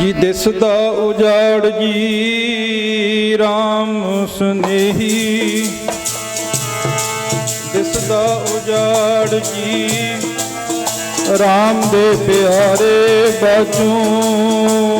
ਜੀ ਦਿਸਦਾ ਉਜਾੜ ਜੀ RAM ਸੁਨੇਹੀ ਦਿਸਦਾ ਉਜਾੜ ਜੀ RAM ਦੇ ਪਿਆਰੇ ਬਾਜੂ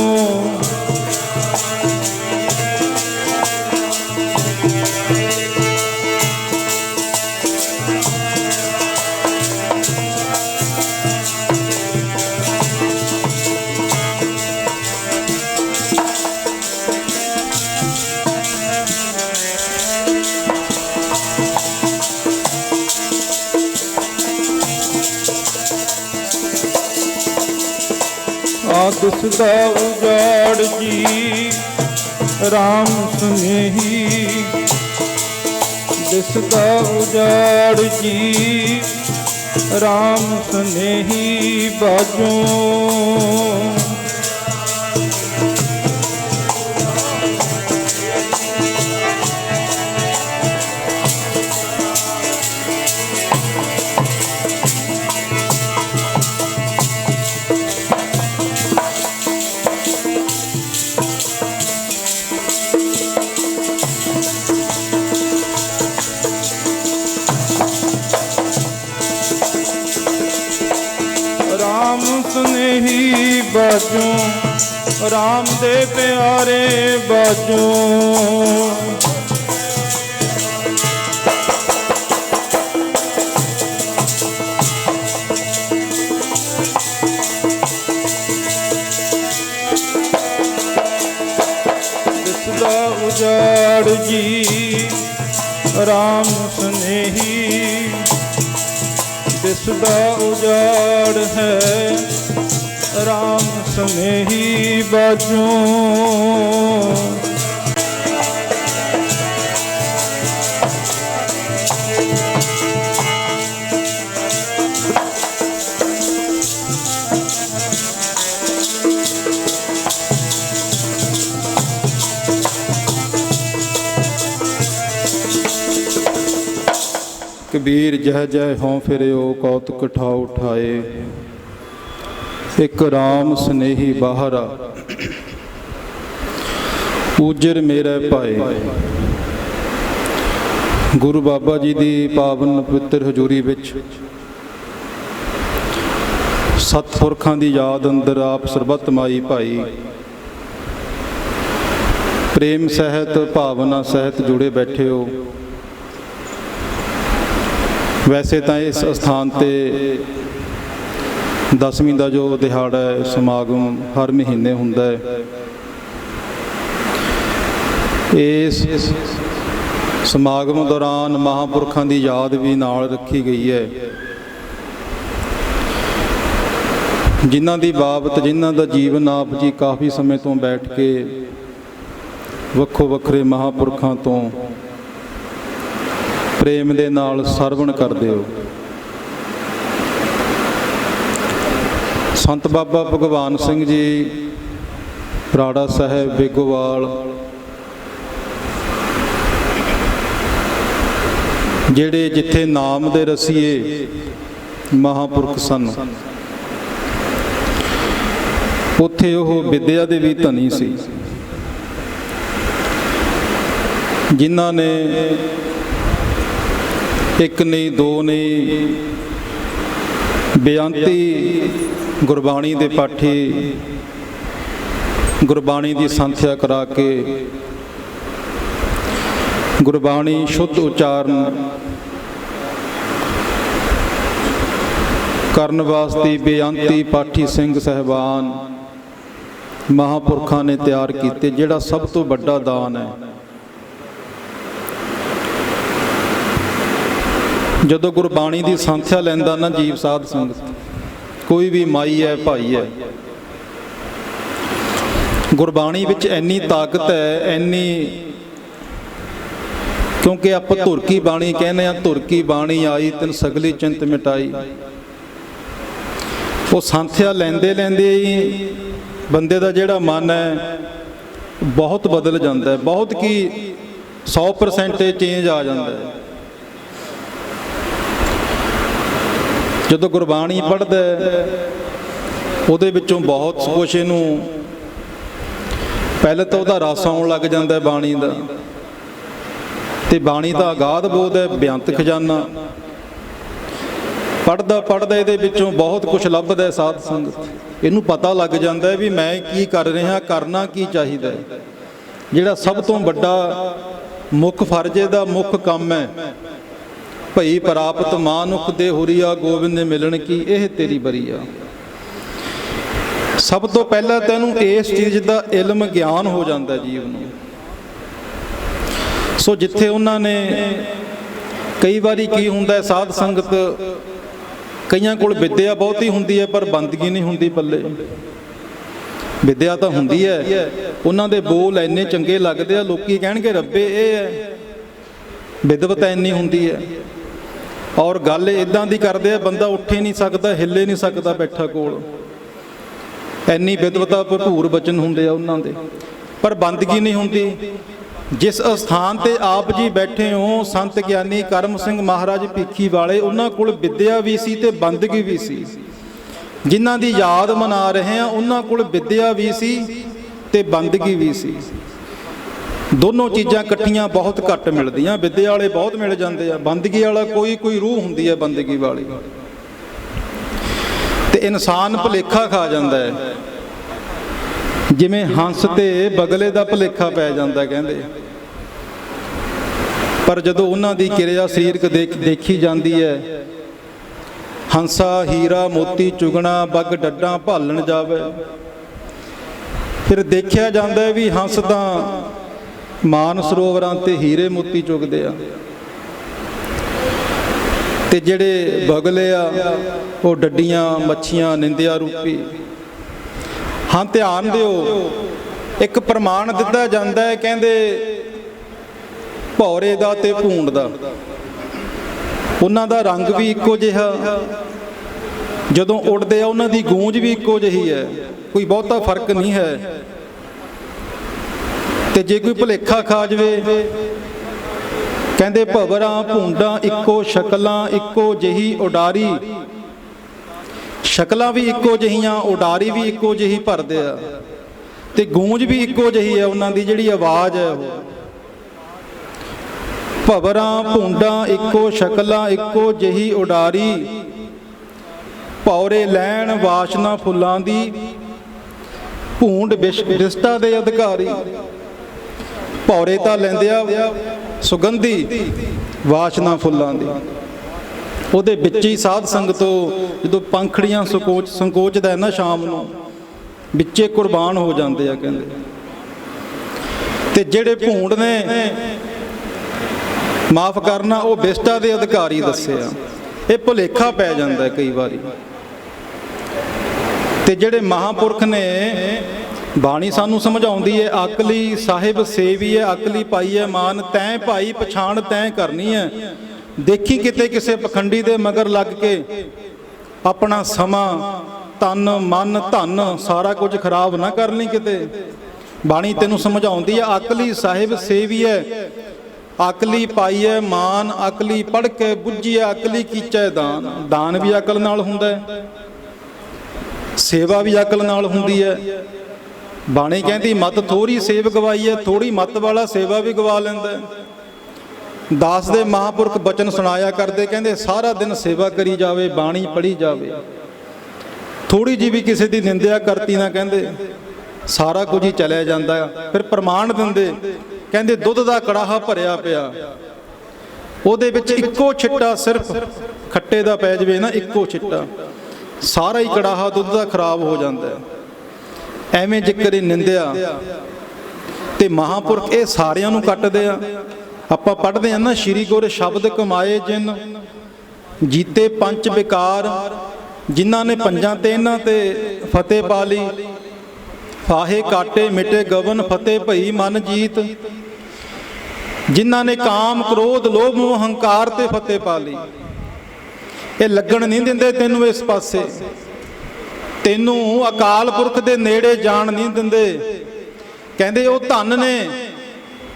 ਦਿਸਦਾ ਉਜਾੜ ਜੀ RAM ਸੁਨੇਹੀ। ਦਿਸਦਾ ਉਜਾੜ ਜੀ RAM ਸੁਨੇਹੀ ਬਾਜੂ। ਬਾਜੂ ਰਾਮ ਦੇ ਪਿਆਰੇ ਬਾਜੂ। ਦਿਸਦਾ ਉਜਾੜ ਜੀ ਰਾਮ ਸੁਨੇਹੀ। ਦਿਸਦਾ ਉਜਾੜ ਹੈ ਸੁਨੇਹੀ ਬਾਜੂ। ਕਬੀਰ ਜਹ ਜਹ ਹੋਂ ਫਿਰਿਓ ਕੌਤਕ ਠਾਉ ਉਠਾਏ। ਇੱਕ ਰਾਮ ਸਨੇਹੀ ਬਾਹਰਾ ਉਜਰ ਮੇਰੇ ਭਾਏ। ਗੁਰੂ ਬਾਬਾ ਜੀ ਦੀ ਪਾਵਨ ਪਵਿੱਤਰ ਹਜ਼ੂਰੀ ਵਿੱਚ ਸਤਪੁਰਖਾਂ ਦੀ ਯਾਦ ਅੰਦਰ ਆਪ ਸਰਬੱਤ ਮਾਈ ਭਾਈ। ਪ੍ਰੇਮ ਸਹਿਤ, ਭਾਵਨਾ ਸਹਿਤ ਜੁੜੇ ਬੈਠੇ ਹੋ ਵੈਸੇ ਤਾਂ ਇਸ ਸਥਾਨ ਤੇ ਦਸਵੀਂ ਦਾ ਜੋ ਦਿਹਾੜਾ ਹੈ, ਸਮਾਗਮ ਹਰ ਮਹੀਨੇ ਹੁੰਦਾ ਹੈ। ਇਸ ਸਮਾਗਮ ਦੌਰਾਨ ਮਹਾਪੁਰਖਾਂ ਦੀ ਯਾਦ ਵੀ ਨਾਲ ਰੱਖੀ ਗਈ ਹੈ। ਜਿਨ੍ਹਾਂ ਦੀ ਬਾਬਤ, ਜਿਨ੍ਹਾਂ ਦਾ ਜੀਵਨ ਆਪ ਜੀ ਕਾਫੀ ਸਮੇਂ ਤੋਂ ਬੈਠ ਕੇ ਵੱਖੋ ਵੱਖਰੇ ਮਹਾਪੁਰਖਾਂ ਤੋਂ ਪ੍ਰੇਮ ਦੇ ਨਾਲ ਸਰਵਣ ਕਰਦੇ ਹੋ। ਸੰਤ ਬਾਬਾ ਭਗਵਾਨ ਸਿੰਘ ਜੀ ਰਾੜਾ ਸਾਹਿਬ, ਬੇਗੋਵਾਲ। ਜਿਹੜੇ ਜਿੱਥੇ ਨਾਮ ਦੇ ਰਸੀਏ ਮਹਾਪੁਰਖ ਸਨ। ਉੱਥੇ ਉਹ ਵਿਦਿਆ ਦੇ ਵੀ ਧਨੀ ਸੀ। ਜਿਨ੍ਹਾਂ ਨੇ ਇੱਕ ਨਹੀਂ ਦੋ ਨਹੀਂ ਬੇਅੰਤੀ ਗੁਰਬਾਣੀ ਦੇ ਪਾਠੀ, ਗੁਰਬਾਣੀ ਦੀ ਸੰਥਿਆ ਕਰਾ ਕੇ ਗੁਰਬਾਣੀ ਸ਼ੁੱਧ ਉਚਾਰਨ ਕਰਨ ਵਾਸਤੇ ਬੇਅੰਤੀ ਪਾਠੀ ਸਿੰਘ ਸਹਿਬਾਨ ਮਹਾਪੁਰਖਾਂ ਨੇ ਤਿਆਰ ਕੀਤੇ, ਜਿਹੜਾ ਸਭ ਤੋਂ ਵੱਡਾ ਦਾਨ ਹੈ। ਜਦੋਂ ਗੁਰਬਾਣੀ ਦੀ ਸੰਥਿਆ ਲੈਂਦਾ ਨਾ ਜੀਵ ਸਾਧ ਸੰਗਤ ਕੋਈ ਵੀ ਮਾਈ ਹੈ, ਭਾਈ ਹੈ। ਗੁਰਬਾਣੀ ਵਿੱਚ ਇੰਨੀ ਤਾਕਤ ਹੈ, ਇੰਨੀ ਕਿਉਂਕਿ ਆਪਾਂ ਧੁਰ ਕੀ ਬਾਣੀ ਕਹਿੰਦੇ ਆ ਧੁਰ ਕੀ ਬਾਣੀ ਆਈ ਤਿੰਨ ਸਗਲੀ ਚਿੰਤ ਮਿਟਾਈ। ਉਹ ਸੰਥਿਆ ਲੈਂਦੇ ਲੈਂਦੇ ਹੀ ਬੰਦੇ ਦਾ ਜਿਹੜਾ ਮਨ ਹੈ, ਬਹੁਤ ਬਦਲ ਜਾਂਦਾ ਹੈ। ਬਹੁਤ ਕੀ 100% ਚੇਂਜ ਆ ਜਾਂਦਾ ਹੈ। ਜਦੋਂ ਗੁਰਬਾਣੀ ਪੜ੍ਹਦਾ ਉਹਦੇ ਵਿੱਚੋਂ ਬਹੁਤ ਕੁਛ ਇਹਨੂੰ ਪਹਿਲੇ ਤਾਂ ਉਹਦਾ ਰਸ ਆਉਣ ਲੱਗ ਜਾਂਦਾ ਬਾਣੀ ਦਾ। ਤੇ ਬਾਣੀ ਦਾ ਅਗਾਧ ਬੋਧ ਹੈ, ਬਿਆੰਤ ਖਜ਼ਾਨਾ। ਪੜਦਾ ਪੜਦਾ ਇਹਦੇ ਵਿੱਚੋਂ ਬਹੁਤ ਕੁਝ ਲੱਭਦਾ ਸਾਧ ਸੰਗਤ। ਇਹਨੂੰ ਪਤਾ ਲੱਗ ਜਾਂਦਾ ਵੀ ਮੈਂ ਕੀ ਕਰ ਰਿਹਾ, ਕਰਨਾ ਕੀ ਚਾਹੀਦਾ ਹੈ। ਜਿਹੜਾ ਸਭ ਤੋਂ ਵੱਡਾ ਮੁੱਖ ਫਰਜ਼ ਦਾ ਮੁੱਖ ਕੰਮ ਹੈ। ਭਈ ਪ੍ਰਾਪਤ ਮਾਨੁਖ ਦੇ ਹੁਰੀਆ ਗੋਬਿੰਦ ਨੇ ਮਿਲਣ ਕੀ ਇਹ ਤੇਰੀ ਬਰੀਆ? ਸਭ ਤੋਂ ਪਹਿਲਾਂ ਤੈਨੂੰ ਇਸ ਚੀਜ਼ ਦਾ ਇਲਮ ਗਿਆਨ ਹੋ ਜਾਂਦਾ ਜੀਵ ਨੂੰ। ਸੋ ਜਿੱਥੇ ਉਹਨਾਂ ਨੇ ਕਈ ਵਾਰੀ ਕੀ ਹੁੰਦਾ ਸਾਧ ਸੰਗਤ ਕਈਆਂ ਕੋਲ ਵਿਦਿਆ ਬਹੁਤੀ ਹੁੰਦੀ ਹੈ, ਪਰ ਬੰਦਗੀ ਨਹੀਂ ਹੁੰਦੀ ਪੱਲੇ। ਵਿਦਿਆ ਤਾਂ ਹੁੰਦੀ ਹੈ, ਉਹਨਾਂ ਦੇ ਬੋਲ ਇੰਨੇ ਚੰਗੇ ਲੱਗਦੇ ਆ, ਲੋਕੀ ਕਹਿਣਗੇ, ਰੱਬੇ, ਇਹ ਹੈ। ਵਿਦਵਤਾ ਇੰਨੀ ਹੁੰਦੀ ਹੈ। ਔਰ ਗੱਲ ਇਦਾਂ ਦੀ ਕਰਦੇ ਆ, ਬੰਦਾ ਉੱਠ ਹੀ ਨਹੀਂ ਸਕਦਾ, ਹਿੱਲੇ ਨਹੀਂ ਸਕਦਾ ਬੈਠਾ ਕੋਲ। ਇੰਨੀ ਵਿਦਵਤਾ ਭਰਪੂਰ ਬਚਨ ਹੁੰਦੇ ਆ ਉਹਨਾਂ ਦੇ। ਪਰ ਬੰਦਗੀ ਨਹੀਂ ਹੁੰਦੀ। ਜਿਸ ਅਸਥਾਨ ਤੇ ਆਪ ਜੀ ਬੈਠੇ ਹੋ, ਸੰਤ ਗਿਆਨੀ ਕਰਮ ਸਿੰਘ ਮਹਾਰਾਜ ਭੀਖੀ ਵਾਲੇ, ਉਹਨਾਂ ਕੋਲ ਵਿਦਿਆ ਵੀ ਸੀ ਤੇ ਬੰਦਗੀ ਵੀ ਸੀ। ਜਿਨ੍ਹਾਂ ਦੀ ਯਾਦ ਮਨਾ ਰਹੇ ਆ, ਉਹਨਾਂ ਕੋਲ ਵਿਦਿਆ ਵੀ ਸੀ ਤੇ ਬੰਦਗੀ ਵੀ ਸੀ। ਦੋਨੋਂ ਚੀਜ਼ਾਂ ਇਕੱਠੀਆਂ ਬਹੁਤ ਘੱਟ ਮਿਲਦੀਆਂ, ਵਿਦਿਆ ਵਾਲੇ ਬਹੁਤ ਮਿਲ ਜਾਂਦੇ ਆ, ਬੰਦਗੀ ਵਾਲਾ ਕੋਈ ਕੋਈ ਰੂਹ ਹੁੰਦੀ ਹੈ ਬੰਦਗੀ ਵਾਲੀ। ਤੇ ਇਨਸਾਨ ਭੁਲੇਖਾ ਖਾ ਜਾਂਦਾ ਹੈ। ਜਿਵੇਂ ਹੰਸ ਤੇ ਬਗਲੇ ਦਾ ਭੁਲੇਖਾ ਪੈ ਜਾਂਦਾ ਕਹਿੰਦੇ ਪਰ ਜਦੋਂ ਉਹਨਾਂ ਦੀ ਕਿਰਿਆ ਸਰੀਰਕ ਦੇਖ ਦੇਖੀ ਜਾਂਦੀ ਹੈ, ਹੰਸਾ, ਹੀਰਾ, ਮੋਤੀ, ਚੁਗਣਾ, ਬੱਗ ਡੱਡਾਂ ਭਾਲਣ ਜਾਵੇ। ਫਿਰ ਦੇਖਿਆ ਜਾਂਦਾ ਵੀ ਹੰਸ ਤਾਂ ਮਾਨ ਸਰੋਵਰਾਂ ਤੇ ਹੀਰੇ ਮੋਤੀ ਚੁਗਦੇ ਆ। ਤੇ ਜਿਹੜੇ ਬਗਲੇ ਆ, ਉਹ ਡੱਡੀਆਂ, ਮੱਛੀਆਂ, ਨਿੰਦਿਆ ਰੂਪੀ। ਹਾਂ, ਧਿਆਨ ਦਿਓ, ਇੱਕ ਪ੍ਰਮਾਣ ਦਿੱਤਾ ਜਾਂਦਾ ਹੈ, ਕਹਿੰਦੇ ਭੌਰੇ ਦਾ ਤੇ ਭੂੰਡ ਦਾ। ਉਹਨਾਂ ਦਾ ਰੰਗ ਵੀ ਇੱਕੋ ਜਿਹਾ, ਜਦੋਂ ਉੱਡਦੇ ਆ, ਉਹਨਾਂ ਦੀ ਗੂੰਜ ਵੀ ਇੱਕੋ ਜਿਹੀ ਹੈ। ਕੋਈ ਬਹੁਤਾ ਫ਼ਰਕ ਨਹੀਂ ਹੈ। ਤੇ ਜੇ ਕੋਈ ਭੁਲੇਖਾ ਖਾ ਜਵੇ, ਕਹਿੰਦੇ ਭਵਰਾਂ, ਭੂੰਡਾਂ ਇੱਕੋ ਸ਼ਕਲਾਂ, ਇੱਕੋ ਜਿਹੀ ਉਡਾਰੀ। ਸ਼ਕਲਾਂ ਵੀ ਇੱਕੋ ਜਹੀਆਂ, ਉਡਾਰੀ ਵੀ ਇੱਕੋ ਜਿਹੀ ਭਰਦੇ ਆ। ਤੇ ਗੂੰਜ ਵੀ ਇੱਕੋ ਜਿਹੀ ਹੈ ਉਹਨਾਂ ਦੀ ਜਿਹੜੀ ਆਵਾਜ਼ ਹੈ ਉਹ। ਭਵਰਾਂ, ਭੁੰਡਾਂ ਇੱਕੋ ਸ਼ਕਲਾਂ, ਇੱਕੋ ਜਿਹੀ ਉਡਾਰੀ। ਪੌਰੇ ਲੈਣ ਵਾਸ਼ਨਾ ਫੁੱਲਾਂ ਦੀ, ਭੂੰਡ ਵਿਸ਼ਟਾ ਦੇ ਅਧਿਕਾਰੀ। ਪੌਰੇ ਤਾਂ ਲੈਂਦੇ ਆ ਸੁਗੰਧੀ ਵਾਸ਼ਨਾ ਫੁੱਲਾਂ ਦੀ। ਉਹਦੇ ਵਿੱਚ ਹੀ ਸਾਧ ਸੰਗਤੋ ਜਦੋਂ ਪੰਖੜੀਆਂ ਸੰਕੋਚ ਸੰਕੋਚਦਾ ਹੈ ਨਾ ਸ਼ਾਮ ਨੂੰ, ਵਿੱਚੇ ਕੁਰਬਾਨ ਹੋ ਜਾਂਦੇ ਆ ਕਹਿੰਦੇ। ਤੇ ਜਿਹੜੇ ਭੂੰਡ ਨੇ, ਮਾਫ ਕਰਨਾ, ਉਹ ਬਿਸਟਾ ਦੇ ਅਧਿਕਾਰੀ ਦੱਸਿਆ ਇਹ ਭੁਲੇਖਾ ਪੈ ਜਾਂਦਾ ਕਈ ਵਾਰੀ। ਤੇ ਜਿਹੜੇ ਮਹਾਪੁਰਖ ਨੇ ਬਾਣੀ ਸਾਨੂੰ ਸਮਝਾਉਂਦੀ ਹੈ ਅਕਲੀ ਸਾਹਿਬ ਸੇਵੀ ਹੈ ਅਕਲੀ ਪਾਈ ਹੈ ਮਾਨ ਤੈਂ ਭਾਈ ਪਛਾਣ ਤੈਂ ਕਰਨੀ ਹੈ ਦੇਖੀ ਕਿਤੇ ਕਿਸੇ ਪਖੰਡੀ ਦੇ ਮਗਰ ਲੱਗ ਕੇ ਆਪਣਾ ਸਮਾਂ, ਤਨ, ਮਨ, ਧਨ ਸਾਰਾ ਕੁਝ ਖਰਾਬ ਨਾ ਕਰ ਲਈ ਕਿਤੇ। ਬਾਣੀ ਤੈਨੂੰ ਸਮਝਾਉਂਦੀ ਹੈ ਅਕਲੀ ਸਾਹਿਬ ਸੇਵੀ ਹੈ ਅਕਲੀ ਪਾਈਐ ਮਾਨ ਅਕਲੀ ਪੜ ਕੇ ਬੁੱਝੀਐ ਅਕਲੀ ਕੀਚੈ ਦਾਨ। ਦਾਨ ਵੀ ਅਕਲ ਨਾਲ ਹੁੰਦਾ ਹੈ ਸੇਵਾ ਵੀ ਅਕਲ ਨਾਲ ਹੁੰਦੀ ਹੈ ਬਾਣੀ ਕਹਿੰਦੀ, ਮਤ ਥੋੜੀ ਸੇਵ ਗਵਾਈ ਹੈ ਥੋੜੀ ਮਤ ਵਾਲਾ ਸੇਵਾ ਵੀ ਗਵਾ ਲੈਂਦਾ ਦਾਸ ਦੇ ਮਹਾਪੁਰਖ ਬਚਨ ਸੁਣਾਇਆ ਕਰਦੇ, ਕਹਿੰਦੇ, ਸਾਰਾ ਦਿਨ ਸੇਵਾ ਕਰੀ ਜਾਵੇ, ਬਾਣੀ ਪੜ੍ਹੀ ਜਾਵੇ। ਥੋੜੀ ਜੀ ਵੀ ਕਿਸੇ ਦੀ ਨਿੰਦਿਆ ਕਰਤੀ ਨਾ ਕਹਿੰਦੇ, ਸਾਰਾ ਕੁਝ ਹੀ ਚਲਿਆ ਜਾਂਦਾ ਫਿਰ ਪ੍ਰਮਾਣ ਦਿੰਦੇ, ਕਹਿੰਦੇ, ਦੁੱਧ ਦਾ ਕੜਾਹਾ ਭਰਿਆ ਪਿਆ। ਉਹਦੇ ਵਿੱਚ ਇੱਕੋ ਛਿੱਟਾ ਸਿਰਫ ਖੱਟੇ ਦਾ ਪੈ ਜਵੇ ਨਾ, ਇੱਕੋ ਛਿੱਟਾ। ਸਾਰਾ ਹੀ ਕੜਾਹਾ ਦੁੱਧ ਦਾ ਖਰਾਬ ਹੋ ਜਾਂਦਾ ਹੈ। ਐਵੇਂ ਜ਼ਿਕਰ ਨਿੰਦਿਆ ਤੇ ਮਹਾਪੁਰਖ ਇਹ ਸਾਰਿਆਂ ਨੂੰ ਕੱਟਦੇ ਆ। ਆਪਾਂ ਪੜ੍ਹਦੇ ਆ ਨਾ, ਸ਼੍ਰੀ ਗੁਰ ਸ਼ਬਦ ਕਮਾਏ ਜਿਨ, ਜੀਤੇ ਪੰਜ ਵਿਕਾਰ, ਜਿਨ੍ਹਾਂ ਨੇ ਪੰਜਾਂ ਤੇ ਇਹਨਾਂ ਤੇ ਫਤਿਹ ਪਾ ਲਈ। ਫਾਹੇ ਕਾਟੇ ਮਿਟੇ ਗਵਨ ਫਤਿਹ ਭਈ ਮਨ ਜੀਤ। ਜਿਨ੍ਹਾਂ ਨੇ ਕਾਮ ਕ੍ਰੋਧ ਲੋਭ ਮੋਹ ਹੰਕਾਰ ਤੇ ਫਤਿਹ ਪਾ ਲਈ। ਇਹ ਲੱਗਣ ਨਹੀਂ ਦਿੰਦੇ ਤੈਨੂੰ ਇਸ ਪਾਸੇ। ਤੈਨੂੰ ਅਕਾਲ ਪੁਰਖ ਦੇ ਨੇੜੇ ਜਾਣ ਨਹੀਂ ਦਿੰਦੇ। ਕਹਿੰਦੇ, ਉਹ ਧਨ ਨੇ।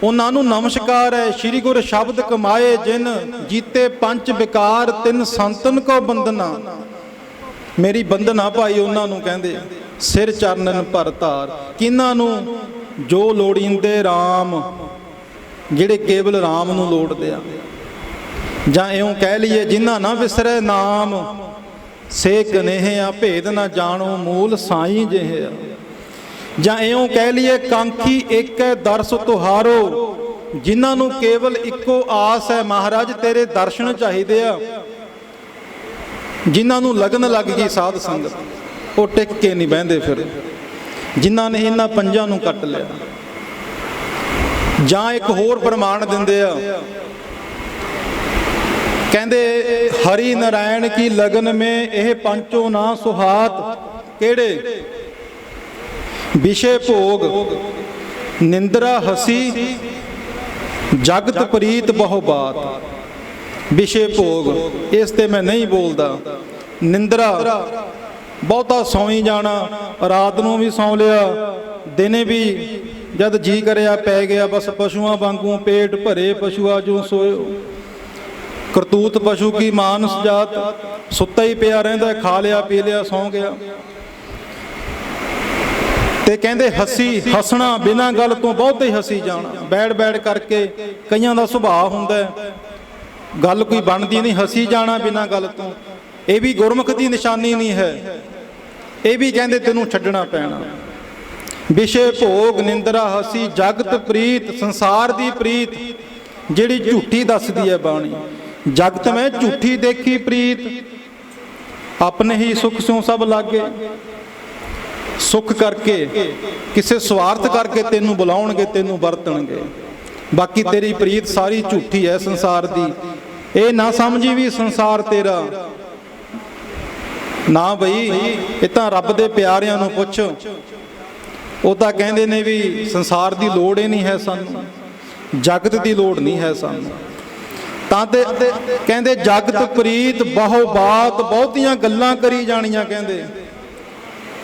ਉਹਨਾਂ ਨੂੰ ਨਮਸਕਾਰ ਹੈ। ਸ੍ਰੀ ਗੁਰ ਸ਼ਬਦ ਕਮਾਏ ਜਿਨ ਜੀਤੇ ਪੰਜ ਵਿਕਾਰ, ਤਿੰਨ ਸੰਤਨ ਕੋ ਬੰਦਨਾ ਮੇਰੀ ਬੰਦਨਾ ਭਾਈ ਉਹਨਾਂ ਨੂੰ ਕਹਿੰਦੇ, ਸਿਰ ਚਰਨਨ ਭਰ ਧਾਰ। ਕਿਨਾਂ ਨੂੰ? ਜੋ ਲੋੜੀਂਦੇ RAM ਜਿਹੜੇ ਕੇਵਲ RAM ਨੂੰ ਲੋੜਦੇ ਆ। ਜਾਂ ਇਉਂ ਕਹਿ ਲਈਏ, ਜਿਨ੍ਹਾਂ ਨਾ ਵਿਸਰੇ ਨਾਮ। ਸੇ ਕਨੇਹ ਭੇਦ ਨਾ ਜਾਣੋ, ਮੂਲ ਸਾਈਂ ਜਿਹੇ ਜਾਂ ਇਉਂ ਕਹਿ ਲਈਏ, ਕਾਂਖੀ ਇੱਕ ਹੈ ਦਰਸ ਤੁਹਾਰੋ, ਜਿਨ੍ਹਾਂ ਨੂੰ ਕੇਵਲ ਇੱਕੋ ਆਸ ਹੈ, ਮਹਾਰਾਜ ਤੇਰੇ ਦਰਸ਼ਨ ਚਾਹੀਦੇ ਆ। ਜਿਨ੍ਹਾਂ ਨੂੰ ਲਗਨ ਲੱਗ ਗਈ ਸਾਧ ਸੰਗਤ, ਉਹ ਟਿਕ ਕੇ ਨਹੀਂ ਬਹਿੰਦੇ ਫਿਰ। ਜਿਨ੍ਹਾਂ ਨੇ ਇਹਨਾਂ ਪੰਜਾਂ ਨੂੰ ਕੱਟ ਲਿਆ। ਜਾਂ ਇੱਕ ਹੋਰ ਪ੍ਰਮਾਣ ਦਿੰਦੇ ਆ ਕਹਿੰਦੇ, ਹਰੀ ਨਾਰਾਇਣ ਕੀ ਲਗਨ ਮੇ ਇਹ ਪੰਚੋ ਨਾ ਸੁਹਾਤ? ਕਿਹੜੇ? ਵਿਸ਼ੇ ਭੋਗ, ਨਿੰਦਰਾ ਹਸੀ, ਜਗਤ ਪ੍ਰੀਤ ਬਹੁ ਬਾਤ। ਵਿਸ਼ੇ ਭੋਗ, ਇਸ ਤੇ ਮੈਂ ਨਹੀਂ ਬੋਲਦਾ। ਨਿੰਦਰਾ, ਬਹੁਤਾ ਸੌਂ ਜਾਣਾ, ਰਾਤ ਨੂੰ ਵੀ ਸੌਂ ਲਿਆ, ਦਿਨੇ ਵੀ ਜਦ ਜੀ ਕਰਿਆ ਪੈ ਗਿਆ, ਬਸ ਪਸ਼ੂਆਂ ਵਾਂਗੂ ਪੇਟ ਭਰੇ, ਪਸ਼ੂਆ ਜੋ ਸੋਇਓ। ਕਰਤੂਤ ਪਸ਼ੂ ਕੀ ਮਾਨਸ ਜਾਤ? ਸੁੱਤਾ ਹੀ ਪਿਆ ਰਹਿੰਦਾ, ਖਾ ਲਿਆ, ਪੀ ਲਿਆ, ਸੌਂ ਗਿਆ। ਤੇ ਕਹਿੰਦੇ ਹੱਸੀ, ਹੱਸਣਾ, ਬਿਨਾਂ ਗੱਲ ਤੋਂ ਬਹੁਤੇ ਹੀ ਹੱਸੀ ਜਾਣਾ। ਬੈੜ ਬੈੜ ਕਰਕੇ ਕਈਆਂ ਦਾ ਸੁਭਾਅ ਹੁੰਦਾ ਗੱਲ ਕੋਈ ਬਣਦੀ ਨਹੀਂ, ਹੱਸੀ ਜਾਣਾ ਬਿਨਾਂ ਗੱਲ ਤੋਂ। ਇਹ ਵੀ ਗੁਰਮੁਖ ਦੀ ਨਿਸ਼ਾਨੀ ਨਹੀਂ ਹੈ। ਇਹ ਵੀ ਕਹਿੰਦੇ ਤੈਨੂੰ ਛੱਡਣਾ ਪੈਣਾ। ਵਿਸ਼ੇ ਭੋਗ, ਨਿੰਦਰਾ, ਹਸੀ, ਜਗਤ, ਪ੍ਰੀਤ, ਸੰਸਾਰ ਦੀ ਪ੍ਰੀਤ, ਜਿਹੜੀ ਝੂਠੀ ਦੱਸਦੀ ਹੈ ਬਾਣੀ। ਜਗਤ ਮੈਂ ਝੂਠੀ ਦੇਖੀ ਪ੍ਰੀਤ। ਆਪਣੇ ਹੀ ਸੁਖ ਸਿਉ ਸਭ ਲਾਗੇ। ਸੁਖ ਕਰਕੇ, ਕਿਸੇ ਸਵਾਰਥ ਕਰਕੇ ਤੈਨੂੰ ਬੁਲਾਉਣਗੇ, ਤੈਨੂੰ ਵਰਤਣਗੇ। ਬਾਕੀ ਤੇਰੀ ਪ੍ਰੀਤ ਸਾਰੀ ਝੂਠੀ ਹੈ ਸੰਸਾਰ ਦੀ। ਇਹ ਨਾ ਸਮਝੀ ਵੀ ਸੰਸਾਰ ਤੇਰਾ। ਨਾ ਬਈ, ਇਹ ਤਾਂ ਰੱਬ ਦੇ ਪਿਆਰਿਆਂ ਨੂੰ ਪੁੱਛ। ਉਹ ਤਾਂ ਕਹਿੰਦੇ ਨੇ ਵੀ ਸੰਸਾਰ ਦੀ ਲੋੜ ਹੀ ਨਹੀਂ ਹੈ ਸਾਨੂੰ। ਜਗਤ ਦੀ ਲੋੜ ਨਹੀਂ ਹੈ ਸਾਨੂੰ। ਤਾਂ ਤੇ ਕਹਿੰਦੇ, ਜਗਤ ਪ੍ਰੀਤ ਬਹੁ ਬਾਤ, ਬਹੁਤੀਆਂ ਗੱਲਾਂ ਕਰੀ ਜਾਣੀਆਂ, ਕਹਿੰਦੇ।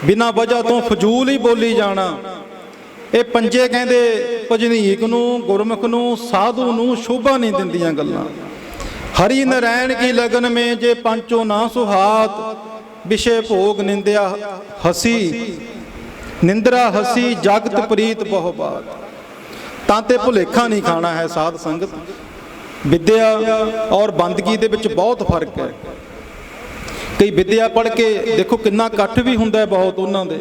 ਬਿਨਾਂ ਵਜ੍ਹਾ ਤੋਂ ਫਜ਼ੂਲ ਹੀ ਬੋਲੀ ਜਾਣਾ। ਇਹ ਪੰਜੇ ਕਹਿੰਦੇ, ਭਜਨੀਕ ਨੂੰ, ਗੁਰਮੁਖ ਨੂੰ, ਸਾਧੂ ਨੂੰ ਸ਼ੋਭਾ ਨਹੀਂ ਦਿੰਦੀਆਂ ਗੱਲਾਂ। ਹਰੀ ਨਰਾਇਣ ਕੀ ਲਗਨ ਮੇ ਜੇ ਪੰਚੋ ਨਾ ਸੁਹਾਤ, ਵਿਸ਼ੇ ਭੋਗ ਨਿੰਦਿਆ ਹਸੀ। ਨਿੰਦਰਾ ਹਸੀ ਜਗਤ ਪ੍ਰੀਤ ਬਹੁ ਬਾਤ। ਤਾਂ ਤੇ ਭੁਲੇਖਾ ਨਹੀਂ ਖਾਣਾ ਹੈ ਸਾਧ ਸੰਗਤ। ਵਿਦਿਆ ਔਰ ਬੰਦਗੀ ਦੇ ਵਿੱਚ ਬਹੁਤ ਫ਼ਰਕ ਹੈ। ਕਈ ਵਿਦਿਆ ਪੜ੍ਹ ਕੇ ਦੇਖੋ ਕਿੰਨਾ ਇਕੱਠ ਵੀ ਹੁੰਦਾ ਹੈ ਬਹੁਤ ਉਹਨਾਂ ਦੇ।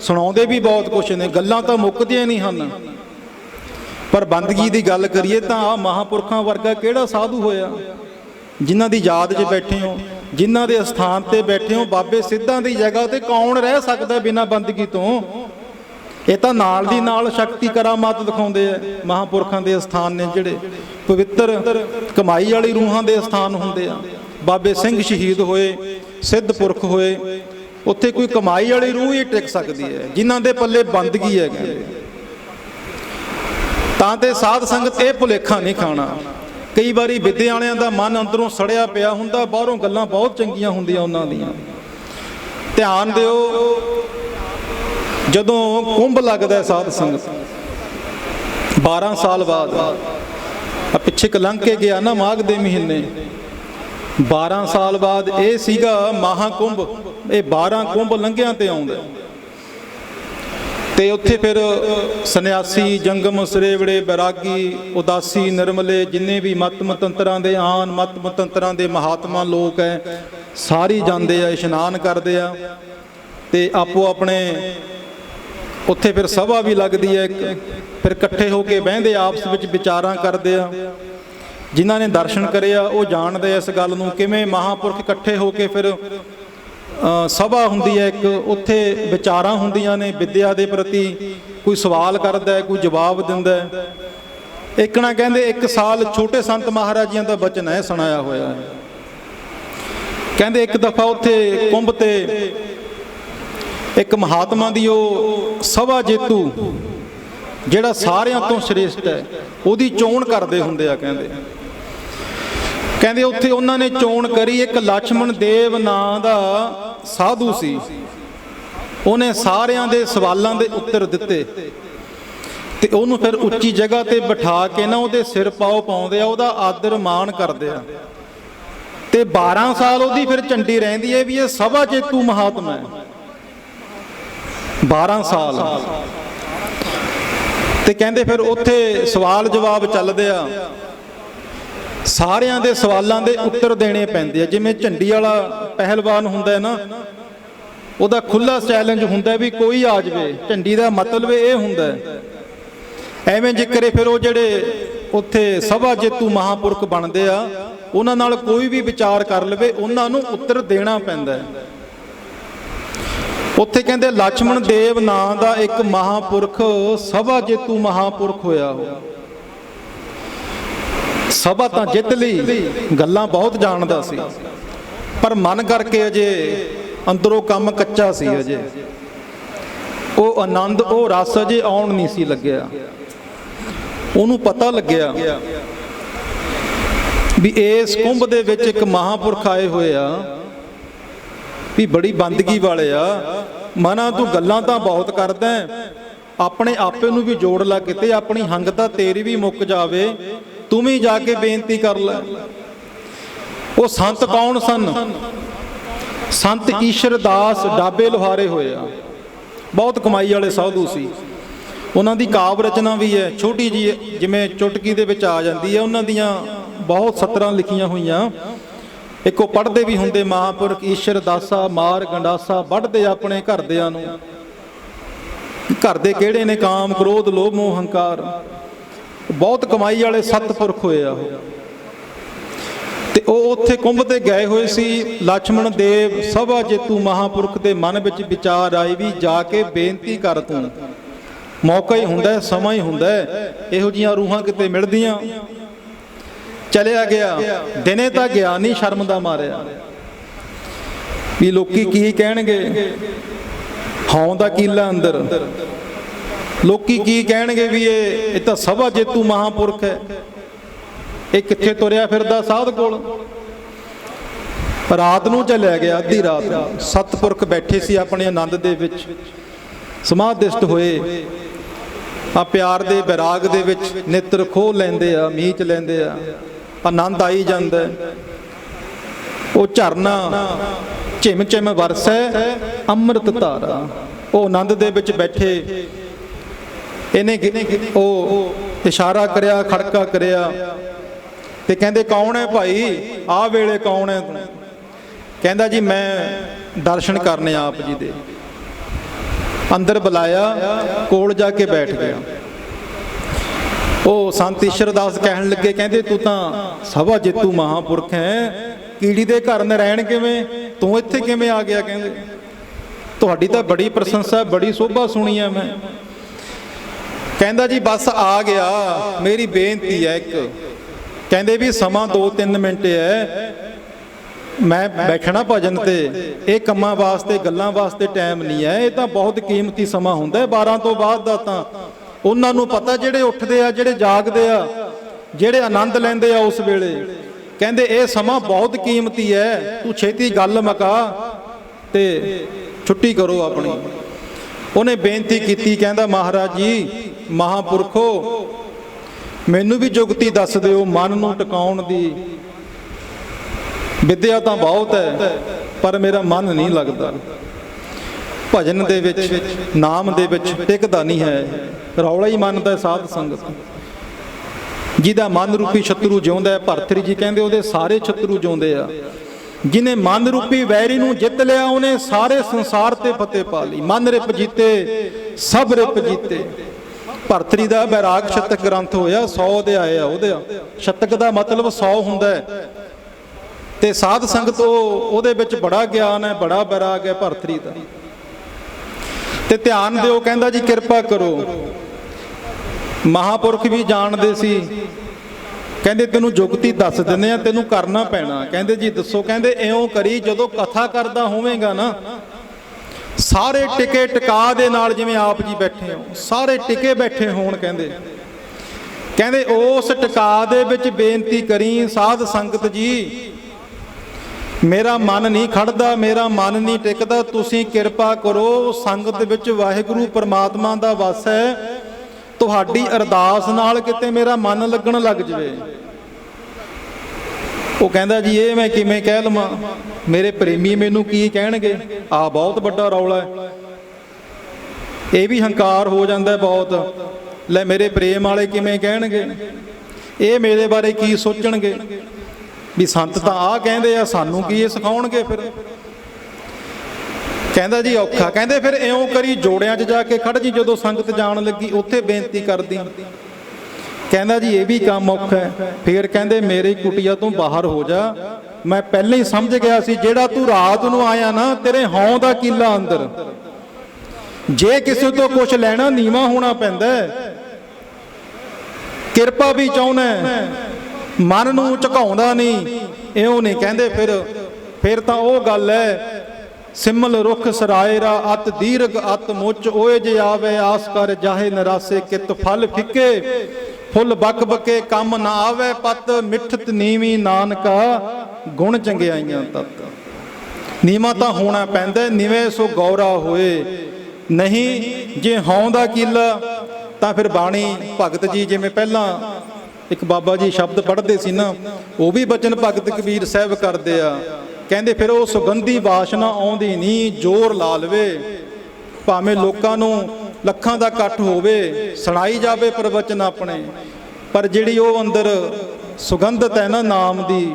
ਸੁਣਾਉਂਦੇ ਵੀ ਬਹੁਤ ਕੁਛ ਨੇ, ਗੱਲਾਂ ਤਾਂ ਮੁੱਕਦੀਆਂ ਨਹੀਂ ਹਨ। ਪਰ ਬੰਦਗੀ ਦੀ ਗੱਲ ਕਰੀਏ ਤਾਂ ਆ ਮਹਾਪੁਰਖਾਂ ਵਰਗਾ ਕਿਹੜਾ ਸਾਧੂ ਹੋਇਆ? ਜਿਨ੍ਹਾਂ ਦੀ ਯਾਦ 'ਚ ਬੈਠੇ ਹੋ, ਜਿਨ੍ਹਾਂ ਦੇ ਅਸਥਾਨ ਤੇ ਬੈਠੇ ਹੋ, ਬਾਬੇ ਸਿੱਧਾਂ ਦੀ ਜਗ੍ਹਾ ਤੇ ਕੌਣ ਰਹਿ ਸਕਦਾ ਬਿਨਾਂ ਬੰਦਗੀ ਤੋਂ? ਇਹ ਤਾਂ ਨਾਲ ਦੀ ਨਾਲ ਸ਼ਕਤੀ ਕਰਾਮਾਤ ਦਿਖਾਉਂਦੇ ਆ। ਮਹਾਪੁਰਖਾਂ ਦੇ ਸਥਾਨ ਨੇ ਜਿਹੜੇ ਪਵਿੱਤਰ ਕਮਾਈ ਵਾਲੀ ਰੂਹਾਂ ਦੇ ਸਥਾਨ ਹੁੰਦੇ ਆ। ਬਾਬੇ ਸਿੰਘ ਸ਼ਹੀਦ ਹੋਏ, ਸਿੱਧ ਪੁਰਖ ਹੋਏ, ਉੱਥੇ ਕੋਈ ਕਮਾਈ ਵਾਲੀ ਰੂਹ ਹੀ ਟਿਕ ਸਕਦੀ ਹੈ, ਜਿਨ੍ਹਾਂ ਦੇ ਪੱਲੇ ਬੰਦਗੀ ਹੈ। ਕਹਿੰਦੇ ਤਾਂ ਤੇ ਸਾਧ ਸੰਗਤ ਇਹ ਭੁਲੇਖਾ ਨਹੀਂ ਖਾਣਾ। ਕਈ ਵਾਰੀ ਵਿਦਿਆ ਵਾਲਿਆਂ ਦਾ ਮਨ ਅੰਦਰੋਂ ਸੜਿਆ ਪਿਆ ਹੁੰਦਾ, ਬਾਹਰੋਂ ਗੱਲਾਂ ਬਹੁਤ ਚੰਗੀਆਂ ਹੁੰਦੀਆਂ ਉਹਨਾਂ ਦੀਆਂ। ਧਿਆਨ ਦਿਓ ਜਦੋਂ ਕੁੰਭ ਲੱਗਦਾ ਹੈ ਸਾਧ ਸੰਗਤ 12 ਸਾਲ ਬਾਅਦ, ਆ ਪਿੱਛੇ ਕ ਲੰਘ ਕੇ ਗਿਆ ਨਾ ਮਾਘ ਦੇ ਮਹੀਨੇ 12 ਸਾਲ ਬਾਅਦ ਇਹ ਸੀਗਾ ਮਹਾਕੁੰਭ, ਇਹ 12 ਕੁੰਭ ਲੰਘਿਆਂ ਤੇ ਆਉਂਦਾ ਤੇ ਉੱਥੇ ਫਿਰ ਸੰਨਿਆਸੀ, ਜੰਗਮ, ਸਰੇਵੜੇ, ਬੈਰਾਗੀ, ਉਦਾਸੀ, ਨਿਰਮਲੇ, ਜਿੰਨੇ ਵੀ ਮਤ ਮਤੰਤਰਾਂ ਦੇ ਆਨ, ਮਤ ਮਤੰਤਰਾਂ ਦੇ ਮਹਾਤਮਾ ਲੋਕ ਹੈ, ਸਾਰੀ ਜਾਂਦੇ ਆ, ਇਸ਼ਨਾਨ ਕਰਦੇ ਆ, ਤੇ ਆਪੋ ਆਪਣੇ ਉੱਥੇ ਫਿਰ ਸਭਾ ਵੀ ਲੱਗਦੀ ਹੈ ਫਿਰ ਇਕੱਠੇ ਹੋ ਕੇ ਬਹਿੰਦੇ ਆਪਸ ਵਿੱਚ ਵਿਚਾਰਾਂ ਕਰਦੇ ਆ। ਜਿਨ੍ਹਾਂ ਨੇ ਦਰਸ਼ਨ ਕਰਿਆ ਉਹ ਜਾਣਦੇ ਇਸ ਗੱਲ ਨੂੰ, ਕਿਵੇਂ ਮਹਾਪੁਰਖ ਇਕੱਠੇ ਹੋ ਕੇ ਫਿਰ ਸਭਾ ਹੁੰਦੀ ਹੈ, ਇੱਕ ਉੱਥੇ ਵਿਚਾਰਾਂ ਹੁੰਦੀਆਂ ਨੇ, ਵਿਦਿਆ ਦੇ ਪ੍ਰਤੀ ਕੋਈ ਸਵਾਲ ਕਰਦਾ ਹੈ, ਕੋਈ ਜਵਾਬ ਦਿੰਦਾ ਹੈ। ਇੱਕਣਾ ਕਹਿੰਦੇ, ਇੱਕ ਸਾਲ ਛੋਟੇ ਸੰਤ ਮਹਾਰਾਜੀਆਂ ਦਾ ਬਚਨ ਹੈ, ਸੁਣਾਇਆ ਹੋਇਆ ਹੈ। ਕਹਿੰਦੇ ਇੱਕ ਦਫਾ ਉੱਥੇ ਕੁੰਭ ਤੇ ਇੱਕ ਮਹਾਤਮਾ ਦੀ ਉਹ ਸਭਾ ਜੇਤੂ, ਜਿਹੜਾ ਸਾਰਿਆਂ ਤੋਂ ਸ੍ਰੇਸ਼ਟ ਹੈ, ਉਹਦੀ ਚੋਣ ਕਰਦੇ ਹੁੰਦੇ ਆ ਕਹਿੰਦੇ। ਕਹਿੰਦੇ ਉੱਥੇ ਉਹਨਾਂ ਨੇ ਚੋਣ ਕਰੀ, ਇੱਕ ਲక్ష్మణ ਦੇਵ ਨਾਂ ਦਾ ਸਾਧੂ ਸੀ। ਉਹਨੇ ਸਾਰਿਆਂ ਦੇ ਸਵਾਲਾਂ ਦੇ ਉੱਤਰ ਦਿੱਤੇ। ਤੇ ਉਹਨੂੰ ਫਿਰ ਉੱਚੀ ਜਗ੍ਹਾ ਤੇ ਬਿਠਾ ਕੇ ਨਾ ਉਹਦੇ ਸਿਰ ਪਾਉ ਪਾਉਂਦੇ ਆ, ਉਹਦਾ ਆਦਰ ਮਾਣ ਕਰਦੇ ਆ। ਤੇ 12 ਸਾਲ ਉਹਦੀ ਫਿਰ ਚੰਡੀ ਰਹਿੰਦੀ ਏ ਵੀ ਇਹ ਸਭਾ ਜੇਤੂ ਮਹਾਤਮਾ ਹੈ। 12 ਸਾਲ। ਤੇ ਕਹਿੰਦੇ ਫਿਰ ਉੱਥੇ ਸਵਾਲ ਜਵਾਬ ਚੱਲਦੇ ਆ। ਸਾਰਿਆਂ ਦੇ ਸਵਾਲਾਂ ਦੇ ਉੱਤਰ ਦੇਣੇ ਪੈਂਦੇ ਆ। ਜਿਵੇਂ ਝੰਡੀ ਵਾਲਾ ਪਹਿਲਵਾਨ ਹੁੰਦਾ ਹੈ ਨਾ, ਉਹਦਾ ਖੁੱਲਾ ਚੈਲੰਜ ਹੁੰਦਾ ਵੀ ਕੋਈ ਆ ਜਾਵੇ। ਝੰਡੀ ਦਾ ਮਤਲਬ ਇਹ ਹੁੰਦਾ ਐਵੇਂ ਜਿਕਰੇ ਫਿਰ ਉਹ ਜਿਹੜੇ ਉੱਥੇ ਸਭਾ ਜੇਤੂ ਮਹਾਪੁਰਖ ਬਣਦੇ ਆ, ਉਹਨਾਂ ਨਾਲ ਕੋਈ ਵੀ ਵਿਚਾਰ ਕਰ ਲਵੇ, ਉਹਨਾਂ ਨੂੰ ਉੱਤਰ ਦੇਣਾ ਪੈਂਦਾ ਹੈ। ਉੱਥੇ ਕਹਿੰਦੇ ਲక్ష్మణ ਦੇਵ ਨਾਂ ਦਾ ਇੱਕ ਮਹਾਪੁਰਖ, ਸਭਾ ਜੇਤੂ ਮਹਾਪੁਰਖ ਹੋਇਆ ਹੋ। ਸਭਾ ਤਾਂ ਜਿੱਤ ਲਈ, ਗੱਲਾਂ ਬਹੁਤ ਜਾਣਦਾ ਸੀ। ਪਰ ਮਨ ਕਰਕੇ ਅਜੇ ਅੰਦਰੋਂ ਕੰਮ ਕੱਚਾ ਸੀ ਅਜੇ। ਉਹ ਆਨੰਦ, ਉਹ ਰਸ ਅਜੇ ਆਉਣ ਨਹੀਂ ਸੀ ਲੱਗਿਆ। ਉਹਨੂੰ ਪਤਾ ਲੱਗਿਆ ਵੀ ਇਸ ਕੁੰਭ ਦੇ ਵਿੱਚ ਇੱਕ ਮਹਾਪੁਰਖ ਆਏ ਹੋਏ ਆ। ਵੀ ਬੜੀ ਬੰਦਗੀ ਵਾਲੇ ਆ। ਮਨਾ ਤੂੰ ਗੱਲਾਂ ਤਾਂ ਬਹੁਤ ਕਰਦਾ ਆਪਣੇ ਆਪੇ ਨੂੰ ਵੀ ਜੋੜ ਲਾ ਕਿਤੇ, ਆਪਣੀ ਹੰਗ ਤਾਂ ਤੇਰੀ ਵੀ ਮੁੱਕ ਜਾਵੇ। ਤੂੰ ਵੀ ਜਾ ਕੇ ਬੇਨਤੀ ਕਰ ਲੈ। ਉਹ ਸੰਤ ਕੌਣ ਸਨ? ਸੰਤ ਈਸ਼ਰ ਦਾਸ ਡਾਬੇ ਲੋਹਾਰੇ ਹੋਏ ਆ। ਬਹੁਤ ਕਮਾਈ ਵਾਲੇ ਸਾਧੂ ਸੀ। ਉਹਨਾਂ ਦੀ ਕਾਵ ਰਚਨਾ ਵੀ ਹੈ। ਛੋਟੀ ਜੀ ਜਿਵੇਂ ਚੁਟਕੀ ਦੇ ਵਿੱਚ ਆ ਜਾਂਦੀ ਹੈ। ਉਹਨਾਂ ਦੀਆਂ ਬਹੁਤ ਸਤਰਾਂ ਲਿਖੀਆਂ ਹੋਈਆਂ। ਇੱਕੋ ਪੜਦੇ ਵੀ ਹੁੰਦੇ ਮਹਾਪੁਰਖ, ਈਸ਼ਰ, ਦਾਸਾ, ਮਾਰ, ਗੰਡਾਸਾ, ਵੱਢਦੇ ਆਪਣੇ ਘਰਦਿਆਂ ਨੂੰ। ਘਰ ਦੇ ਕਿਹੜੇ ਨੇ ਕਾਮ, ਕ੍ਰੋਧ, ਲੋਭ, ਮੋਹ, ਹੰਕਾਰ? ਬਹੁਤ ਕਮਾਈ ਵਾਲੇ ਸਤਪੁਰਖ ਹੋਏ ਆ ਉਹ। ਤੇ ਉਹ ਉੱਥੇ ਕੁੰਭ ਤੇ ਗਏ ਹੋਏ ਸੀ ਲక్ష్మణ ਦੇਵ, ਸਭਾ ਜੇਤੂ ਮਹਾਪੁਰਖ ਦੇ ਮਨ ਵਿੱਚ ਵਿਚਾਰ ਆਈ ਵੀ ਜਾ ਕੇ ਬੇਨਤੀ ਕਰ ਤੂੰ। ਮੌਕਾ ਹੀ ਹੁੰਦਾ, ਸਮਾਂ ਹੀ ਹੁੰਦਾ, ਇਹੋ ਜੀਆਂ ਰੂਹਾਂ ਕਿਤੇ ਮਿਲਦੀਆਂ। ਚਲਿਆ ਗਿਆ। ਦਿਨੇ ਤਾਂ ਗਿਆ ਨਹੀਂ, ਸ਼ਰਮ ਦਾ ਮਾਰਿਆ। ਵੀ ਲੋਕੀ ਕੀ ਕਹਿਣਗੇ? ਹੌਂ ਦਾ ਕੀਲਾ ਅੰਦਰ। ਲੋਕੀ ਕੀ ਕਹਿਣਗੇ ਵੀ ਇਹ ਇਹ ਤਾਂ ਸਭਾ ਜੇਤੂ ਮਹਾਪੁਰਖ ਹੈ। ਇਹ ਕਿੱਥੇ ਤੁਰਿਆ ਫਿਰਦਾ ਸਾਧ ਕੋਲ? ਰਾਤ ਨੂੰ ਚਲਿਆ ਗਿਆ, ਅੱਧੀ ਰਾਤ। ਨੂੰ ਸਤਪੁਰਖ ਬੈਠੇ ਸੀ ਆਪਣੇ ਆਨੰਦ ਦੇ ਵਿੱਚ। ਸਮਾਧਿਸ਼ਟ ਹੋਏ। ਆ ਪਿਆਰ ਦੇ ਵਿਰਾਗ ਦੇ ਵਿੱਚ ਨੇਤਰ ਖੋਹ ਲੈਂਦੇ ਆ, ਮੀਚ ਲੈਂਦੇ ਆ। ਆਨੰਦ ਆਈ ਜਾਂਦਾ ਉਹ ਝਰਨਾ ਝਿਮ ਝਿਮ ਵਰਸੈ, ਅੰਮ੍ਰਿਤ ਧਾਰਾ। ਉਹ ਆਨੰਦ ਦੇ ਵਿੱਚ ਬੈਠੇ। ਇਹਨੇ ਉਹ ਇਸ਼ਾਰਾ ਕਰਿਆ, ਖੜਕਾ ਕਰਿਆ। ਤੇ ਕਹਿੰਦੇ, ਕੌਣ ਹੈ ਭਾਈ? ਆਹ ਵੇਲੇ ਕੌਣ ਹੈ ਤੂੰ? ਕਹਿੰਦਾ ਜੀ, ਮੈਂ ਦਰਸ਼ਨ ਕਰਨੇ ਆਪ ਜੀ ਦੇ। ਅੰਦਰ ਬੁਲਾਇਆ, ਕੋਲ ਜਾ ਕੇ ਬੈਠ ਗਿਆ। ਉਹ ਸੰਤ ਈਸ਼ਰਦਾਸ ਕਹਿਣ ਲੱਗੇ, ਕਹਿੰਦੇ, ਤੂੰ ਤਾਂ ਸਭਾ ਜੇਤੂ ਮਹਾਪੁਰਖ ਹੈ। ਕੀੜੀ ਦੇ ਘਰ ਨਰੈਣ ਕਿਵੇਂ? ਤੂੰ ਇੱਥੇ ਕਿਵੇਂ ਆ ਗਿਆ? ਕਹਿੰਦੇ, ਤੁਹਾਡੀ ਤਾਂ ਬੜੀ ਪ੍ਰਸ਼ੰਸਾ, ਬੜੀ ਸੋਭਾ ਸੁਣੀ ਹੈ ਮੈਂ। ਕਹਿੰਦਾ, ਜੀ, ਬਸ ਆ ਗਿਆ। ਮੇਰੀ ਬੇਨਤੀ ਹੈ ਇੱਕ। ਕਹਿੰਦੇ ਵੀ ਸਮਾਂ 2-3 ਮਿੰਟ ਹੈ। ਮੈਂ ਬੈਠਣਾ ਭਜਨ ਤੇ। ਇਹ ਕੰਮਾਂ ਵਾਸਤੇ, ਗੱਲਾਂ ਵਾਸਤੇ ਟਾਈਮ ਨਹੀਂ ਹੈ। ਇਹ ਤਾਂ ਬਹੁਤ ਕੀਮਤੀ ਸਮਾਂ ਹੁੰਦਾ ਹੈ। 12 ਤੋਂ ਬਾਅਦ ਦਾ ਤਾਂ ਉਹਨਾਂ ਨੂੰ ਪਤਾ ਜਿਹੜੇ ਉੱਠਦੇ ਆ, ਜਿਹੜੇ ਜਾਗਦੇ ਆ, ਜਿਹੜੇ ਆਨੰਦ ਲੈਂਦੇ ਆ ਉਸ ਵੇਲੇ। ਕਹਿੰਦੇ, ਇਹ ਸਮਾਂ ਬਹੁਤ ਕੀਮਤੀ ਹੈ। ਤੂੰ ਛੇਤੀ ਗੱਲ ਮਕਾ ਤੇ ਛੁੱਟੀ ਕਰੋ ਆਪਣੀ। ਉਹਨੇ ਬੇਨਤੀ ਕੀਤੀ, ਕਹਿੰਦਾ, ਮਹਾਰਾਜ ਜੀ, ਮਹਾਪੁਰਖੋ, ਮੈਨੂੰ ਵੀ ਜੁਗਤੀ ਦੱਸ ਦਿਓ, ਮਨ ਨੂੰ ਟਿਕਾਉਣ ਦੀ। ਵਿਦਿਆ ਤਾਂ ਬਹੁਤ ਹੈ, ਪਰ ਮੇਰਾ ਮਨ ਨਹੀਂ ਲੱਗਦਾ। ਭਜਨ ਦੇ ਵਿੱਚ, ਨਾਮ ਦੇ ਵਿੱਚ ਟਿਕਦਾ ਨਹੀਂ ਹੈ। ਰੌਲਾ ਹੀ ਮਨ ਦਾ ਸਾਧ ਸੰਗਤ। ਜਿਹਦਾ ਮਨ ਰੂਪੀ ਸ਼ਤਰੂ ਜਿਉਂਦਾ ਹੈ ਭਰਤਰੀ ਜੀ ਕਹਿੰਦੇ ਉਹਦੇ ਸਾਰੇ ਸ਼ਤਰੂ ਜਿਉਂਦੇ ਆ। ਜਿਨੇ ਮਨ ਰੂਪੀ ਵੈਰੀ ਨੂੰ ਜਿੱਤ ਲਿਆ, ਉਹਨੇ ਸਾਰੇ ਸੰਸਾਰ ਤੇ ਫਤਿਹ ਪਾ ਲਈ। ਮਨ ਰਿਪ ਜੀਤੇ, ਸਭ ਰਿਪ ਜੀਤੇ। ਭਰਤਰੀ ਦਾ ਬੈਰਾਗ ਸ਼ਤਕ ਗ੍ਰੰਥ ਹੋਇਆ 100 ਦੇ ਆਏ ਆ ਉਹਦੇ ਸ਼ਤਕ ਦਾ ਮਤਲਬ 100 ਹੁੰਦਾ ਹੈ। ਤੇ ਸਾਧ ਸੰਗਤ ਉਹ ਉਹਦੇ ਵਿੱਚ ਬੜਾ ਗਿਆਨ ਹੈ, ਬੜਾ ਬੈਰਾਗ ਹੈ ਭਰਤਰੀ ਦਾ। ਤੇ ਧਿਆਨ ਦਿਓ, ਕਹਿੰਦਾ ਜੀ, ਕਿਰਪਾ ਕਰੋ। ਮਹਾਪੁਰਖ ਵੀ ਜਾਣਦੇ ਸੀ। ਕਹਿੰਦੇ, ਤੈਨੂੰ ਜੁਗਤੀ ਦੱਸ ਦਿੰਦੇ ਆ, ਤੈਨੂੰ ਕਰਨਾ ਪੈਣਾ। ਕਹਿੰਦੇ ਜੀ, ਦੱਸੋ। ਕਹਿੰਦੇ, ਇਉਂ ਕਰੀ, ਜਦੋਂ ਕਥਾ ਕਰਦਾ ਹੋਵੇਂਗਾ ਨਾ, ਸਾਰੇ ਟਿਕੇ ਟਿਕਾ ਦੇ ਨਾਲ ਜਿਵੇਂ ਆਪ ਜੀ ਬੈਠੇ ਹੋ, ਸਾਰੇ ਟਿਕੇ ਬੈਠੇ ਹੋਣ ਕਹਿੰਦੇ। ਕਹਿੰਦੇ, ਉਸ ਟਿਕਾ ਦੇ ਵਿੱਚ ਬੇਨਤੀ ਕਰੀ, ਸਾਧ ਸੰਗਤ ਜੀ ਮੇਰਾ ਮਨ ਨਹੀਂ ਖੜਦਾ, ਮੇਰਾ ਮਨ ਨਹੀਂ ਟਿਕਦਾ, ਤੁਸੀਂ ਕਿਰਪਾ ਕਰੋ, ਸੰਗਤ ਵਿੱਚ ਵਾਹਿਗੁਰੂ ਪਰਮਾਤਮਾ ਦਾ ਵਸ ਹੈ। ਤੁਹਾਡੀ ਅਰਦਾਸ ਨਾਲ ਕਿਤੇ ਮੇਰਾ ਮਨ ਲੱਗਣ ਲੱਗ ਜਵੇ। ਉਹ ਕਹਿੰਦਾ ਜੀ, ਇਹ ਮੈਂ ਕਿਵੇਂ ਕਹਿ ਲਵਾਂ? ਮੇਰੇ ਪ੍ਰੇਮੀ ਮੈਨੂੰ ਕੀ ਕਹਿਣਗੇ? ਆ ਬਹੁਤ ਵੱਡਾ ਰੌਲਾ ਹੈ। ਇਹ ਵੀ ਹੰਕਾਰ ਹੋ ਜਾਂਦਾ ਬਹੁਤ। ਲੈ ਮੇਰੇ ਪ੍ਰੇਮ ਵਾਲੇ ਕਿਵੇਂ ਕਹਿਣਗੇ? ਇਹ ਮੇਰੇ ਬਾਰੇ ਕੀ ਸੋਚਣਗੇ? ਵੀ ਸੰਤ ਤਾਂ ਆਹ ਕਹਿੰਦੇ ਆ, ਸਾਨੂੰ ਕੀ ਇਹ ਸਿਖਾਉਣਗੇ ਫਿਰ? ਕਹਿੰਦਾ ਜੀ ਔਖਾ। ਕਹਿੰਦੇ ਫਿਰ ਇਉਂ ਕਰੀ ਜੋੜਿਆਂ 'ਚ ਜਾ ਕੇ ਖੜ ਜੀ, ਜਦੋਂ ਸੰਗਤ ਜਾਣ ਲੱਗੀ, ਉੱਥੇ ਬੇਨਤੀ ਕਰਦੀ। ਕਹਿੰਦਾ ਜੀ, ਇਹ ਵੀ ਕੰਮ ਔਖਾ ਹੈ। ਫਿਰ ਕਹਿੰਦੇ, ਮੇਰੀ ਕੁਟੀਆ ਤੋਂ ਬਾਹਰ ਹੋ ਜਾ। ਮੈਂ ਪਹਿਲਾਂ ਹੀ ਸਮਝ ਗਿਆ ਸੀ, ਜਿਹੜਾ ਤੂੰ ਰਾਤ ਨੂੰ ਆਇਆ ਨਾ, ਤੇਰੇ ਹੌਂ ਦਾ ਕੀਲਾ ਅੰਦਰ। ਜੇ ਕਿਸੇ ਤੋਂ ਕੁਝ ਲੈਣਾ, ਨੀਵਾ ਹੋਣਾ ਪੈਂਦਾ ਕਿਰਪਾ ਵੀ ਚਾਹੁੰਦਾ ਮਨ ਨੂੰ ਝੁਕਾਉਂਦਾ ਨਹੀਂ। ਇਉਂ ਨਹੀਂ ਕਹਿੰਦੇ ਫਿਰ। ਫਿਰ ਤਾਂ ਉਹ ਗੱਲ ਹੈ ਸਿਮਲ ਰੁਖ ਸਰਾਇਰਾ ਅਤ ਦੀਰਘ ਅਤ ਮੁੱਚ ਓਏ ਜੇ ਆਵੇ ਆਸ ਕਰ ਜਾਹੇ ਨਰਾਸੇ ਕਿਤ ਫਲ ਫਿੱਕੇ। ਫੁੱਲ ਬਕ ਬਕੇ ਕੰਮ ਨਾ ਆਵੇ ਪਤ, ਮਿੱਠਤ ਨੀਵੀ ਨਾਨਕਾ ਗੁਣ ਚੰਗਿਆਈਆਂ ਤਤ। ਨੀਮਾ ਤਾਂ ਹੋਣਾ ਪੈਂਦਾ, ਨਿਵੇਂ ਸੋ ਗੌਰਾ ਹੋਏ। ਨਹੀਂ, ਜੇ ਹੌਂ ਦਾ ਕੀਲਾ, ਤਾਂ ਫਿਰ ਬਾਣੀ ਭਗਤ ਜੀ ਜਿਵੇਂ ਪਹਿਲਾਂ ਇੱਕ ਬਾਬਾ ਜੀ ਸ਼ਬਦ ਪੜ੍ਹਦੇ ਸੀ ਨਾ, ਉਹ ਵੀ ਬਚਨ ਭਗਤ ਕਬੀਰ ਸਾਹਿਬ ਕਰਦੇ ਆ। ਕਹਿੰਦੇ ਫਿਰ ਉਹ ਸੁਗੰਧੀ ਵਾਸ਼ਨਾ ਆਉਂਦੀ ਨਹੀਂ ਜ਼ੋਰ ਲਾ ਲਵੇ। ਭਾਵੇਂ ਲੋਕਾਂ ਨੂੰ ਲੱਖਾਂ ਦਾ ਇਕੱਠ ਹੋਵੇ, ਸੁਣਾਈ ਜਾਵੇ ਪ੍ਰਵਚਨ ਆਪਣੇ। ਪਰ ਜਿਹੜੀ ਉਹ ਅੰਦਰ ਸੁਗੰਧਤ ਹੈ ਨਾ ਨਾਮ ਦੀ,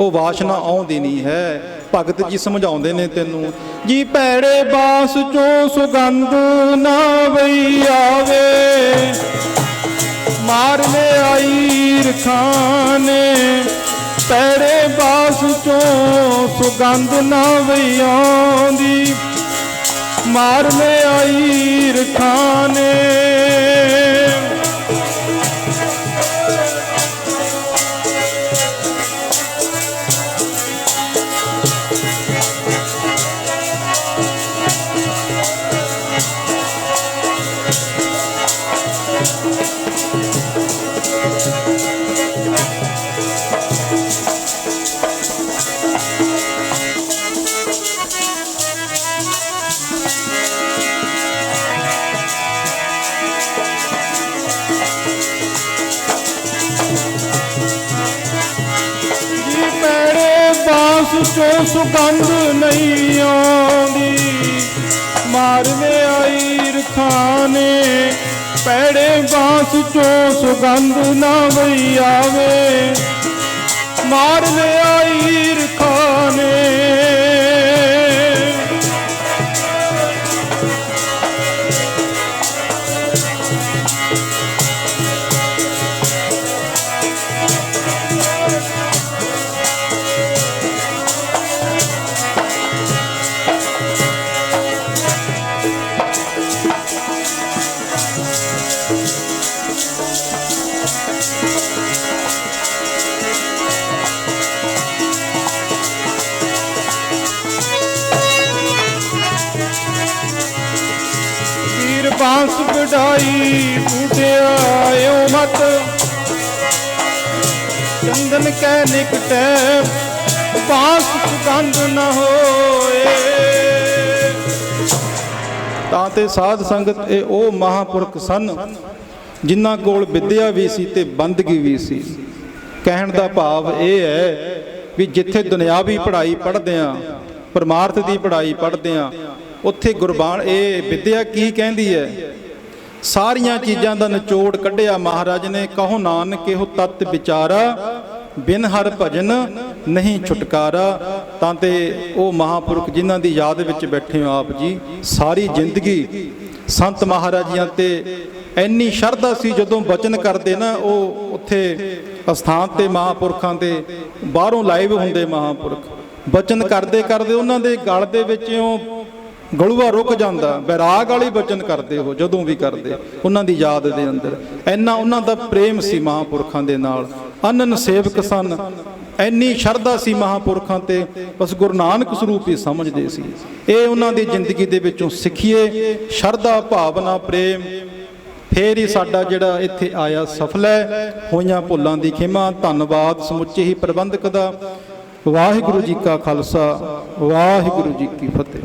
ਉਹ ਵਾਸ਼ਨਾ ਆਉਂਦੀ ਨਹੀਂ ਹੈ। ਭਗਤ ਜੀ ਸਮਝਾਉਂਦੇ ਨੇ ਤੈਨੂੰ, ਜੀ ਭੈੜੇ ਬਾਸ ਚੋਂ ਸੁਗੰਧ ਨਾ ਵਈ ਆਵੇ। ਮਾਰ ਲੈ ਆਈ ਰਖਾਨੇ ਪੈੜੇ ਬਾਸ ਚੋਂ ਸੁਗੰਧ ਨਾ ਵਈ ਆਉਂਦੀ। ਮਾਰ ਆਈ ਰਖਾਨੇ ਸੁਗੰਧ ਨਹੀਂ ਆਉਂਦੀ। ਮਾਰਵੇ ਆਈ ਰਖਾਨੇ, ਪੈੜੇ ਬਾਸ ਚੋਂ ਸੁਗੰਧ ਨਾ ਵਈ ਆਵੇ। ਮਾਰਵੇ ਆਈ ਰਖਾਨੇ ਬਾਂਸ ਵਡਾਈ ਬੂਟਿਆਇਓ ਮਤ। ਚੰਦਨ ਕੈ ਨਿਕਟੈ ਬਾਂਸ ਸੁਗੰਧ ਨ ਹੋਏ। ਤਾਂ ਤੇ ਸਾਧ ਸੰਗਤ ਇਹ ਉਹ ਮਹਾਪੁਰਖ ਸਨ, ਜਿਨ੍ਹਾਂ ਕੋਲ ਵਿਦਿਆ ਵੀ ਸੀ ਤੇ ਬੰਦਗੀ ਵੀ ਸੀ। ਕਹਿਣ ਦਾ ਭਾਵ ਇਹ ਹੈ ਵੀ ਜਿੱਥੇ ਦੁਨਿਆਵੀ ਪੜ੍ਹਾਈ ਪੜ੍ਹਦੇ ਆ, ਪਰਮਾਰਥ ਦੀ ਪੜ੍ਹਾਈ ਪੜ੍ਹਦੇ ਆ ਉੱਥੇ ਗੁਰਬਾਣ ਇਹ ਵਿਦਿਆ ਕੀ ਕਹਿੰਦੀ ਹੈ? ਸਾਰੀਆਂ ਚੀਜ਼ਾਂ ਦਾ ਨਿਚੋੜ ਕੱਢਿਆ ਮਹਾਰਾਜ ਨੇ, ਕਹੋ ਨਾਨਕ ਇਹੋ ਤਤ ਵਿਚਾਰਾ, ਬਿਨ ਹਰ ਭਜਨ ਨਹੀਂ ਛੁਟਕਾਰਾ। ਤਾਂ ਤੇ ਉਹ ਮਹਾਪੁਰਖ ਜਿਨ੍ਹਾਂ ਦੀ ਯਾਦ ਵਿੱਚ ਬੈਠੇ ਹੋ ਆਪ ਜੀ, ਸਾਰੀ ਜ਼ਿੰਦਗੀ ਸੰਤ ਮਹਾਰਾਜੀਆਂ ਤੇ ਇੰਨੀ ਸ਼ਰਧਾ ਸੀ ਜਦੋਂ ਬਚਨ ਕਰਦੇ ਨਾ, ਉਹ ਉੱਥੇ ਅਸਥਾਨ ਤੇ ਮਹਾਪੁਰਖਾਂ ਦੇ ਬਾਹਰੋਂ ਲਾਈਵ ਹੁੰਦੇ ਮਹਾਪੁਰਖ। ਬਚਨ ਕਰਦੇ ਕਰਦੇ ਉਹਨਾਂ ਦੇ ਗਲ ਦੇ ਵਿੱਚੋਂ ਗਲੂਆ ਰੁਕ ਜਾਂਦਾ, ਬੈਰਾਗ ਵਾਲੀ ਬਚਨ ਕਰਦੇ ਹੋ, ਜਦੋਂ ਵੀ ਕਰਦੇ, ਉਹਨਾਂ ਦੀ ਯਾਦ ਦੇ ਅੰਦਰ। ਇੰਨਾ ਉਹਨਾਂ ਦਾ ਪ੍ਰੇਮ ਸੀ ਮਹਾਪੁਰਖਾਂ ਦੇ ਨਾਲ। ਅਨਨ ਸੇਵਕ ਸਨ। ਇੰਨੀ ਸ਼ਰਧਾ ਸੀ ਮਹਾਪੁਰਖਾਂ ਤੇ, ਬਸ ਗੁਰੂ ਨਾਨਕ ਸਰੂਪ ਹੀ ਸਮਝਦੇ ਸੀ। ਇਹ ਉਹਨਾਂ ਦੀ ਜ਼ਿੰਦਗੀ ਦੇ ਵਿੱਚੋਂ ਸਿੱਖੀਏ, ਸ਼ਰਧਾ, ਭਾਵਨਾ, ਪ੍ਰੇਮ। ਫੇਰ ਹੀ ਸਾਡਾ ਜਿਹੜਾ ਇੱਥੇ ਆਇਆ ਸਫਲ ਹੈ। ਹੋਈਆਂ ਭੁੱਲਾਂ ਦੀ ਖਿਮਾ, ਧੰਨਵਾਦ ਸਮੁੱਚੇ ਹੀ ਪ੍ਰਬੰਧਕ ਦਾ। ਵਾਹਿਗੁਰੂ ਜੀ ਕਾ ਖਾਲਸਾ, ਵਾਹਿਗੁਰੂ ਜੀ ਕੀ ਫਤਿਹ।